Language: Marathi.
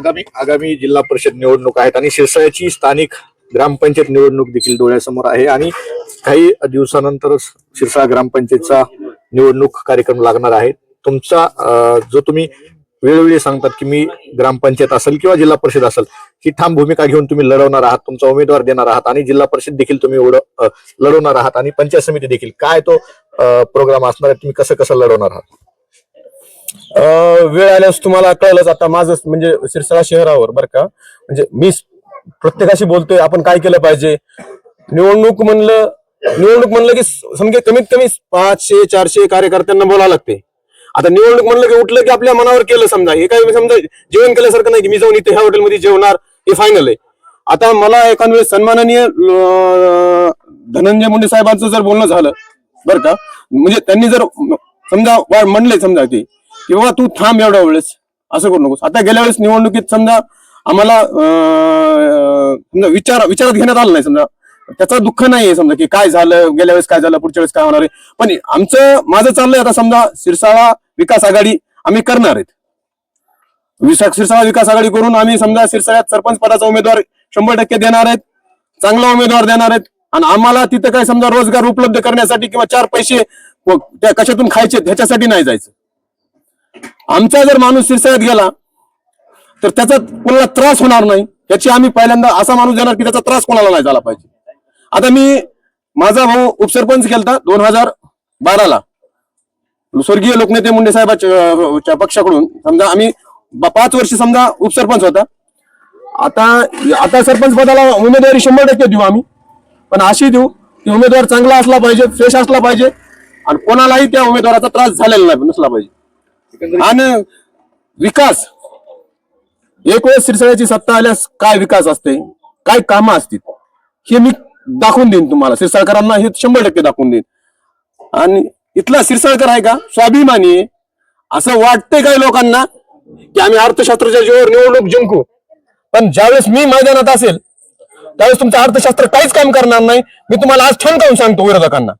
आगामी आगामी जिल्हा परिषद निवडणूक आहेत आणि शिरसाळ्याची स्थानिक ग्रामपंचायत निवडणूक देखील डोळ्यासमोर आहे आणि काही दिवसानंतरच शिरसाळ ग्रामपंचायतचा निवडणूक कार्यक्रम लागणार आहे. तुमचा जो तुम्ही वेळोवेळी सांगतात की मी ग्रामपंचायत असेल किंवा जिल्हा परिषद असेल ही ठाम भूमिका घेऊन तुम्ही लढवणार आहात तुमचा उमेदवार देणार आहात आणि जिल्हा परिषद देखील तुम्ही लढवणार आहात आणि पंचायत समिती देखील. काय तो प्रोग्राम असणार आहे तुम्ही कसं कसं लढवणार आहात? वेळ आल्यास तुम्हाला कळलंच आता माझं म्हणजे सिरसाळा शहरावर बरं का. म्हणजे मी प्रत्येकाशी बोलतोय आपण काय केलं पाहिजे? निवडणूक म्हणलं निवडणूक म्हणलं की समजे समजा कमीत कमी पाचशे चारशे कार्यकर्त्यांना बोलावं लागते. आता निवडणूक म्हणलं की उठलं की आपल्या मनावर केलं समजा. हे काय समजा जेवण केल्यासारखं नाही की मी जाऊन इथे ह्या हॉटेलमध्ये जेवणार हे फायनल आहे. आता मला एखाद वेळेस सन्माननीय धनंजय मुंडे साहेबांचं जर बोलणं झालं बरं का. म्हणजे त्यांनी जर समजा वा- म्हणले समजा ते की बाबा तू थांब एवढ्या वेळेस असं करू नकोस. आता गेल्या वेळेस निवडणुकीत समजा आम्हाला समजा विचार विचारात घेण्यात आलं नाही समजा. त्याचा दुःख नाहीये समजा की काय झालं गेल्या वेळेस काय झालं पुढच्या वेळेस काय होणार आहे. पण आमचं माझं चाललंय आता समजा सिरसाळा विकास आघाडी आम्ही करणार आहेत. सिरसाळा विकास आघाडी करून आम्ही समजा सिरसाळ्यात सरपंच पदाचा उमेदवार शंभर टक्के देणार आहेत चांगला उमेदवार देणार आहेत. आणि आम्हाला तिथं काय समजा रोजगार उपलब्ध करण्यासाठी किंवा चार पैसे त्या कशातून खायचे ह्याच्यासाठी नाही जायचं. आमचा जर माणूस सिरसाळ्यात गेला तर त्याचा कोणाला त्रास होणार नाही. याची आम्ही पहिल्यांदा असा माणूस देणार की त्याचा त्रास कोणाला नाही झाला पाहिजे. आता मी माझा भाऊ उपसरपंच केलता दोन हजार बाराला. स्वर्गीय लोकनेते मुंडे साहेबांच्या पक्षाकडून. समजा आम्ही पाच वर्ष समजा उपसरपंच होता. आता आता सरपंच पदाला उमेदवारी शंभर टक्के देऊ आम्ही. पण अशी देऊ की उमेदवार चांगला असला पाहिजे फ्रेश असला पाहिजे. आणि कोणालाही त्या उमेदवाराचा त्रास झालेला नाही नसला पाहिजे. आणि विकास. एक वेळेस सिरसळ्याची सत्ता आल्यास काय विकास असते? काय कामं असतील? हे मी दाखवून देईन तुम्हाला. सिरसाळकरांना हे शंभर टक्के दाखवून देईन. आणि इथला सिरसाळकर आहे का? स्वाभिमानी आहे. असं वाटतंय काही लोकांना की आम्ही अर्थशास्त्राच्या जीवावर निवडणूक जिंकू. पण ज्यावेळेस मी मैदानात असेल त्यावेळेस तुमचं अर्थशास्त्र काहीच काम करणार नाही. मी तुम्हाला आज ठणकावून सांगतो विरोधकांना.